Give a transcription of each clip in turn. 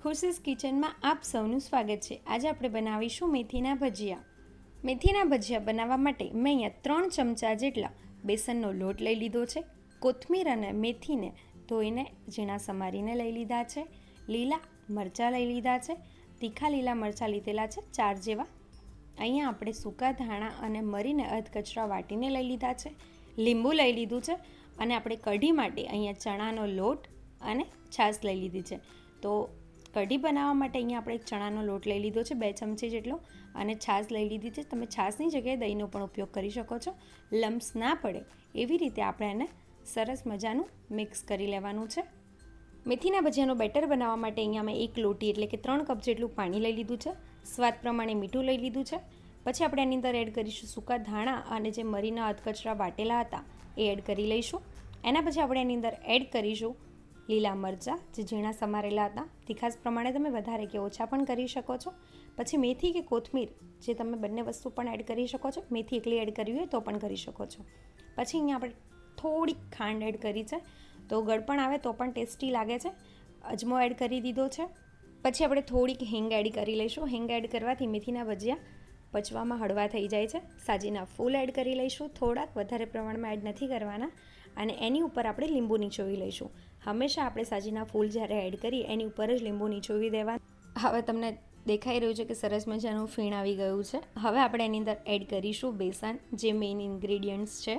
ખુશીસ કિચનમાં આપ સૌનું સ્વાગત છે. આજે આપણે બનાવીશું મેથીના ભજીયા. મેથીના ભજીયા બનાવવા માટે મેં અહીંયા ત્રણ ચમચા જેટલા બેસનનો લોટ લઈ લીધો છે, કોથમીર અને મેથીને ધોઈને ઝીણા સમારીને લઈ લીધા છે, લીલા મરચાં લઈ લીધા છે, તીખા લીલા મરચાં લીધેલા છે, ચાર જેવા. અહીંયા આપણે સૂકા ધાણા અને મરીને અધકચરા વાટીને લઈ લીધા છે, લીંબુ લઈ લીધું છે અને આપણે કઢી માટે અહીંયા ચણાનો લોટ અને છાશ લઈ લીધી છે. તો કઢી બનાવવા માટે અહીંયા આપણે એક ચણાનો લોટ લઈ લીધો છે, બે ચમચી જેટલો, અને છાશ લઈ લીધી છે. તમે છાશની જગ્યાએ દહીંનો પણ ઉપયોગ કરી શકો છો. લમ્સ ના પડે એવી રીતે આપણે એને સરસ મજાનું મિક્સ કરી લેવાનું છે. મેથીના ભજીયાનું બેટર બનાવવા માટે અહીંયા મેં એક લોટી એટલે કે ત્રણ કપ જેટલું પાણી લઈ લીધું છે. સ્વાદ પ્રમાણે મીઠું લઈ લીધું છે. પછી આપણે એની અંદર એડ કરીશું સૂકા ધાણા અને જે મરીના અધકચરા વાટેલા હતા એ એડ કરી લઈશું. એના પછી આપણે એની અંદર એડ કરીશું લીલા મરચાં, જે ઝીણા સમારેલા હતા. તીખાસ પ્રમાણે તમે વધારે કે ઓછા પણ કરી શકો છો. પછી મેથી કે કોથમીર, જે તમે બંને વસ્તુ પણ એડ કરી શકો છો. મેથી એકલી એડ કરવી હોય તો પણ કરી શકો છો. પછી અહીંયા આપણે થોડીક ખાંડ એડ કરી છે. તો ગળપણ આવે તો પણ ટેસ્ટી લાગે છે. અજમો એડ કરી દીધો છે. પછી આપણે થોડીક હિંગ એડ કરી લઈશું. હિંગ એડ કરવાથી મેથીના ભજીયા પચવામાં હળવા થઈ જાય છે. સાજીના ફૂલ એડ કરી લઈશું. થોડાક વધારે પ્રમાણમાં એડ નથી કરવાના. અને એની ઉપર આપણે લીંબુ નીચોવી લઈશું. હંમેશા આપણે સાજીના ફૂલ જ્યારે એડ કરીએ, એની ઉપર જ લીંબુ નીચોવી દેવા હવે તમને દેખાઈ રહ્યું છે કે સરસ મજાનું ફીણ આવી ગયું છે. હવે આપણે એની અંદર એડ કરીશું બેસન, જે મેઇન ઇન્ગ્રીડિયન્ટ્સ છે.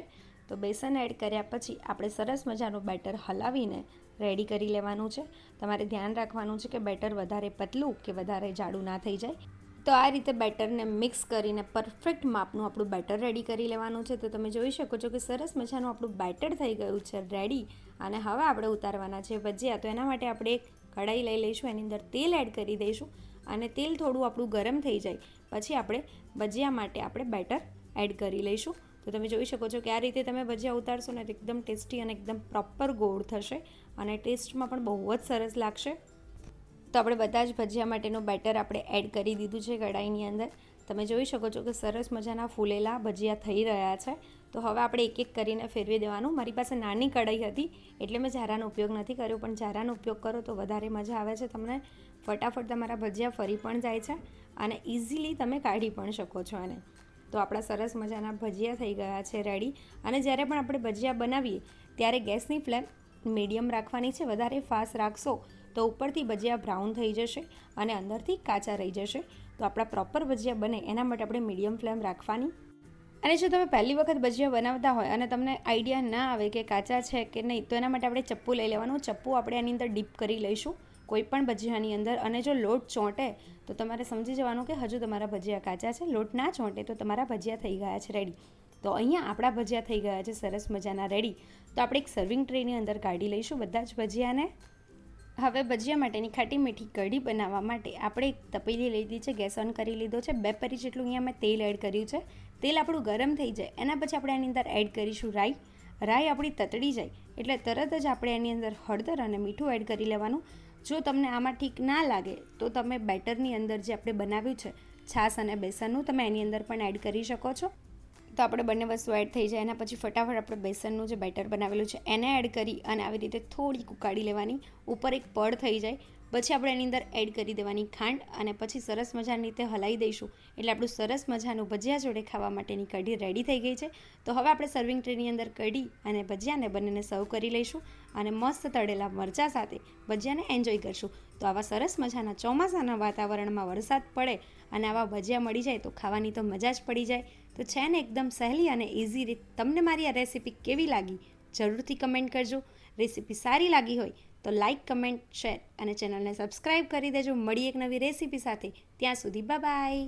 તો બેસન એડ કર્યા પછી આપણે સરસ મજાનું બેટર હલાવીને રેડી કરી લેવાનું છે. તમારે ધ્યાન રાખવાનું છે કે બેટર વધારે પતલું કે વધારે જાડું ના થઈ જાય. તો આ રીતે બેટરને મિક્સ કરીને પરફેક્ટ માપનું આપણું બેટર રેડી કરી લેવાનું છે. તો તમે જોઈ શકો છો કે સરસ મજાનું આપણું બેટર થઈ ગયું છે રેડી અને હવે આપણે ઉતારવાના છે ભજીયા. તો એના માટે આપણે એક કઢાઈ લઈ લઈશું, એની અંદર તેલ એડ કરી દઈશું અને તેલ થોડું આપણું ગરમ થઈ જાય. પછી આપણે ભજીયા માટે આપણે બેટર એડ કરી લઈશું. તો તમે જોઈ શકો છો કે આ રીતે તમે ભજીયા ઉતારશો ને તો એકદમ ટેસ્ટી અને એકદમ પ્રોપર ગોળ થશે અને ટેસ્ટમાં પણ બહુ જ સરસ લાગશે. તો આપણે બધા જ ભજીયા માટેનું બેટર આપણે એડ કરી દીધું છે કઢાઈની અંદર. તમે જોઈ શકો છો કે સરસ મજાના ફૂલેલા ભજીયા થઈ રહ્યા છે. તો હવે આપણે એક એક કરીને ફેરવી દેવાનું. મારી પાસે નાની કઢાઈ હતી, એટલે મેં ઝારાનો ઉપયોગ નથી કર્યો, પણ ઝારાનો ઉપયોગ કરો તો વધારે મજા આવે છે. તમને ફટાફટ તમારા ભજીયા ફરી પણ જાય છે અને ઇઝીલી તમે કાઢી પણ શકો છો એને. તો આપણા સરસ મજાના ભજીયા થઈ ગયા છે રેડી. અને જ્યારે પણ આપણે ભજીયા બનાવીએ, ત્યારે ગેસની ફ્લેમ મીડિયમ રાખવાની છે. વધારે ફાસ્ટ રાખશો તો ઉપરથી ભજીયા બ્રાઉન થઈ જશે અને અંદરથી કાચા રહી જશે. તો આપણા પ્રોપર ભજીયા બને, એના માટે આપણે મીડિયમ ફ્લેમ રાખવાની. અને જો તમે પહેલી વખત ભજીયા બનાવતા હોય અને તમને આઈડિયા ના આવે કે કાચા છે કે નહીં, તો એના માટે આપણે ચપ્પુ લઈ લેવાનું. ચપ્પુ આપણે એની અંદર ડીપ કરી લઈશું કોઈ પણ ભજીયાની અંદર. અને જો લોટ ચોંટે, તો તમારે સમજી જવાનું કે હજુ તમારા ભજીયા કાચા છે. લોટ ના ચોંટે તો તમારા ભજીયા થઈ ગયા છે રેડી તો અહીંયા આપણા ભજીયા થઈ ગયા છે, સરસ મજાના રેડી તો આપણે એક સર્વિંગ ટ્રેની અંદર કાઢી લઈશું. બધા જ ભજીયાને હવે ભજીયા માટેની ખાટી મીઠી કઢી બનાવવા માટે આપણે એક તપેલી લઈ લીધી છે, ગેસ ઓન કરી લીધો છે, બે પરી જેટલું અહીંયા મેં તેલ એડ કર્યું છે. તેલ આપણું ગરમ થઈ જાય, એના પછી આપણે એની અંદર એડ કરીશું રાઈ. રાઈ આપણી તતડી જાય, એટલે તરત જ આપણે એની અંદર હળદર અને મીઠું એડ કરી લેવાનું. જો તમને આમાં ઠીક ના લાગે, તો તમે બેટરની અંદર જે આપણે બનાવ્યું છે, છાશ અને બેસનનું, તમે એની અંદર પણ એડ કરી શકો છો. તો આપણે બંને વસ્તુ એડ થઈ જાય. એના પછી ફટાફટ આપણે બેસનનું જે બેટર બનાવેલું છે, એને એડ કરી અને આવી રીતે થોડીક ઉકાળી લેવાની. ઉપર એક પડ થઈ જાય. પછી આપણે એની અંદર એડ કરી દેવાની ખાંડ અને પછી સરસ મજાની રીતે હલાવી દઈશું. એટલે આપણું સરસ મજાનું ભજીયા જોડે ખાવા માટેની કઢી રેડી થઈ ગઈ છે. તો હવે આપણે સર્વિંગ ટ્રેની અંદર કઢી અને ભજીયાને બંનેને સર્વ કરી લઈશું અને મસ્ત તળેલા મરચાં સાથે ભજીયાને એન્જોય કરશું. તો આવા સરસ મજાના ચોમાસાના વાતાવરણમાં વરસાદ પડે અને આવા ભજીયા મળી જાય તો ખાવાની તો મજા જ પડી જાય. તો છે ને એકદમ સહેલી અને ઇઝી રીત. તમને મારી આ રેસીપી કેવી લાગી? જરૂરથી કમેન્ટ કરજો. રેસીપી સારી લાગી હોય તો લાઇક કમેન્ટ શેર અને ચેનલને સબસ્ક્રાઈબ કરી દેજો. મળી એક નવી રેસીપી સાથે. ત્યાં સુધી બાય